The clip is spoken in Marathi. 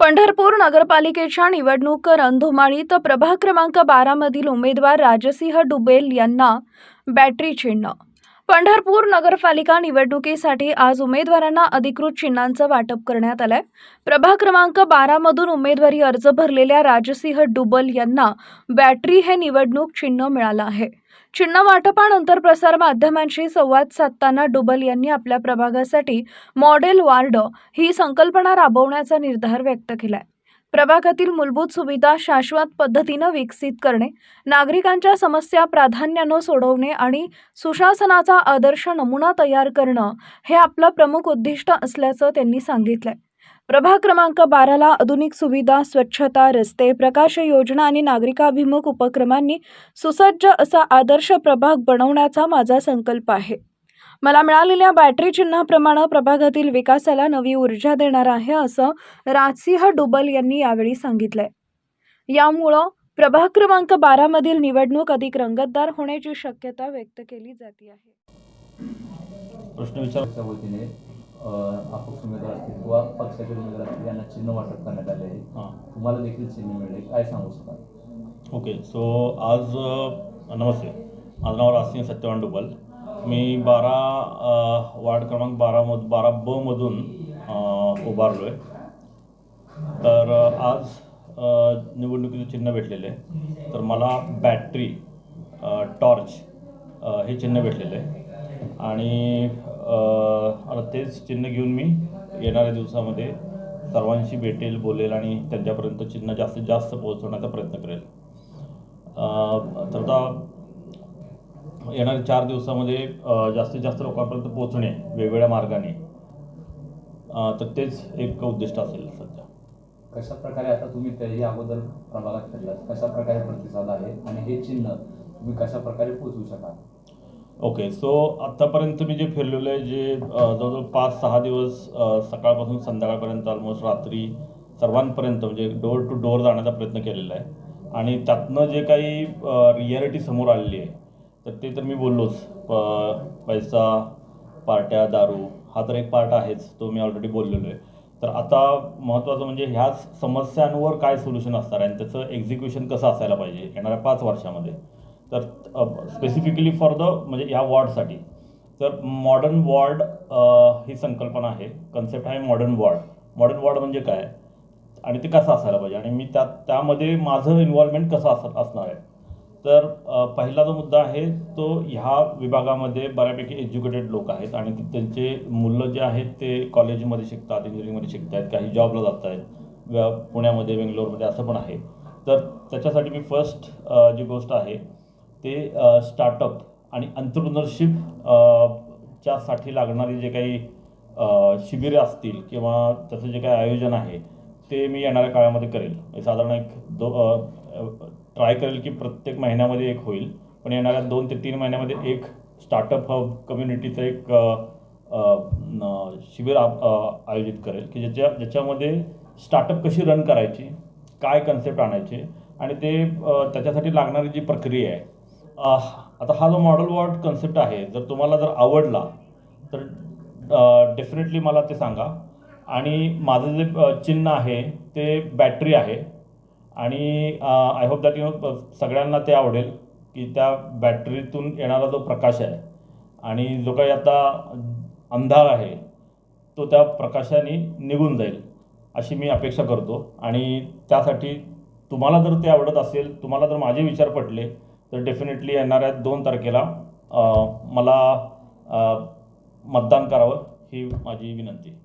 पंढरपूर नगरपालिकेच्या निवडणूक रणधुमाळीत प्रभाग क्रमांक बारामधील उमेदवार राजसिंह डुबेल यांना बॅटरी चिन्ह. पंढरपूर नगरपालिका निवडणुकीसाठी आज उमेदवारांना अधिकृत चिन्हांचं वाटप करण्यात आलंय. प्रभाग क्रमांक बारामधून उमेदवारी अर्ज भरलेल्या राजसिंह डुबल यांना बॅटरी हे निवडणूक चिन्ह मिळालं आहे. चिन्ह वाटपानंतर प्रसार माध्यमांशी संवाद साधताना डुबल यांनी आपल्या प्रभागासाठी मॉडेल वार्ड ही संकल्पना राबवण्याचा निर्धार व्यक्त केलाय. प्रभागातील मूलभूत सुविधा शाश्वत पद्धतीनं विकसित करणे नागरिकांच्या समस्या प्राधान्यानं सोडवणे आणि सुशासनाचा आदर्श नमुना तयार करणं हे आपलं प्रमुख उद्दिष्ट असल्याचं त्यांनी सांगितलंय. प्रभाग क्रमांक बाराला आधुनिक सुविधा स्वच्छता रस्ते प्रकाश योजना आणि नागरिकाभिमुख उपक्रमांनी सुसज्ज असा आदर्श प्रभाग बनवण्याचा माझा संकल्प आहे. मला मिळालेल्या बॅटरी चिन्हाप्रमाणे प्रभागातील विकासाला नवी ऊर्जा देणार आहे असं राजसिंह डुबल यांनी यावेळी सांगितलंय. यामुळं प्रभाग क्रमांक बारामधील निवडणूक अधिक रंगतदार होण्याची शक्यता व्यक्त केली जाते आहे. प्रश्न विचार पक्षाच्या वतीने अपक्ष उमेदवार असतील किंवा पक्षाचे उमेदवार असतील यांना चिन्ह वाटप करण्यात आले आहे. हां. तुम्हाला देखील चिन्ह मिळेल काय सांगू शकाल? ओके सो आज नमस्ते. माझं नाव राजसिंह सत्यवान डुबल. मी बारा वार्ड क्रमांक बारामध बारा ब मधून उभारलो आहे तर आज निवडणुकीचं चिन्ह भेटलेलं आहे. तर मला बॅटरी टॉर्च हे चिन्ह भेटलेलं आहे. आणि आता तेच चिन्ह घेऊन मी येणाऱ्या दिवसामध्ये सर्वांशी भेटेल बोलेल आणि त्यांच्यापर्यंत चिन्ह जास्तीत जास्त पोहोचवण्याचा प्रयत्न करेल. तर आता येणाऱ्या चार दिवसामध्ये जास्तीत जास्त लोकांपर्यंत पोहोचणे वेगवेगळ्या मार्गाने. तर तेच एक उद्दिष्ट असेल सध्या. कशा प्रकारे आता तुम्ही त्याही अगोदर प्रभागात फिरलात? कशा प्रकारे प्रतिसाद आहे? आणि हे चिन्ह तुम्ही कशा प्रकारे पोहोचवू शकाल? ओके सो आत्तापर्यंत मी जे फिरलेलो आहे जे जवळजवळ पाच सहा दिवस सकाळपासून संध्याकाळपर्यंत ऑलमोस्ट रात्री सर्वांपर्यंत म्हणजे डोअर टू डोअर जाण्याचा प्रयत्न केलेला आहे. आणि त्यातनं जे काही रिॲलिटी समोर आलेली आहे तर ते तर मी बोललोच. प- पैसा पार्ट्या दारू हा तर एक पार्ट आहेच तो मी ऑलरेडी बोललेलो आहे. तर आता महत्त्वाचं म्हणजे ह्याच समस्यांवर काय सोल्युशन असणार आहे आणि त्याचं एक्झिक्युशन कसं असायला पाहिजे येणाऱ्या पाच वर्षामध्ये? तर स्पेसिफिकली फॉर द म्हणजे ह्या वॉर्डसाठी तर मॉडर्न वॉर्ड ही संकल्पना आहे. कन्सेप्ट आहे मॉडर्न वॉर्ड मॉडर्न वॉर्ड म्हणजे काय? आणि ते कसं असायला पाहिजे? आणि मी त्या त्यामध्ये माझं इन्व्हॉल्वमेंट कसं असं असणार आहे? तर पहिला जो मुद्दा आहे तो ह्या विभागामध्ये बऱ्यापैकी एज्युकेटेड लोक आहेत आणि त्यांचे मुलं जे आहेत ते कॉलेजमध्ये शिकतात इंजिनिअरिंगमध्ये शिकत आहेत काही जॉबला जात आहेत पुण्यामध्ये बेंगलोरमध्ये असं पण आहे. तर त्याच्यासाठी मी फर्स्ट जी गोष्ट आहे ते स्टार्टअप आणि अंतरप्रिनरशिप च्यासाठी लागणारी जे काही शिबिरे असतील किंवा त्याचं जे काही आयोजन आहे ते मी येणाऱ्या काळामध्ये करेल. म्हणजे साधारण एक दो ट्राय करेल की प्रत्येक महिन्यामध्ये एक होईल. पण येणाऱ्या दोन ते तीन महिन्यामध्ये एक स्टार्टअप हब कम्युनिटीचं एक शिबिर आप- आयोजित करेल. की ज्याच्या ज्याच्यामध्ये स्टार्टअप कशी रन करायची काय कन्सेप्ट आणायचे आणि ते त्याच्यासाठी लागणारी जी प्रक्रिया आहे. आता हा जो मॉडेल वॉर्ड कन्सेप्ट आहे जर तुम्हाला जर आवडला तर डेफिनेटली मला ते सांगा. आणि माझं जे चिन्ह आहे ते बॅटरी आहे. आणि I hope that you know सगळ्यांना ते आवडेल की त्या बॅटरीतून येणारा जो प्रकाश आहे आणि जो काही आता अंधार आहे तो त्या प्रकाशाने निघून जाईल अशी मी अपेक्षा करतो. आणि त्यासाठी तुम्हाला जर ते आवडत असेल तुम्हाला जर माझे विचार पटले तर डेफिनेटली येणाऱ्या दोन तारखेला मला मतदान करावं ही माझी विनंती.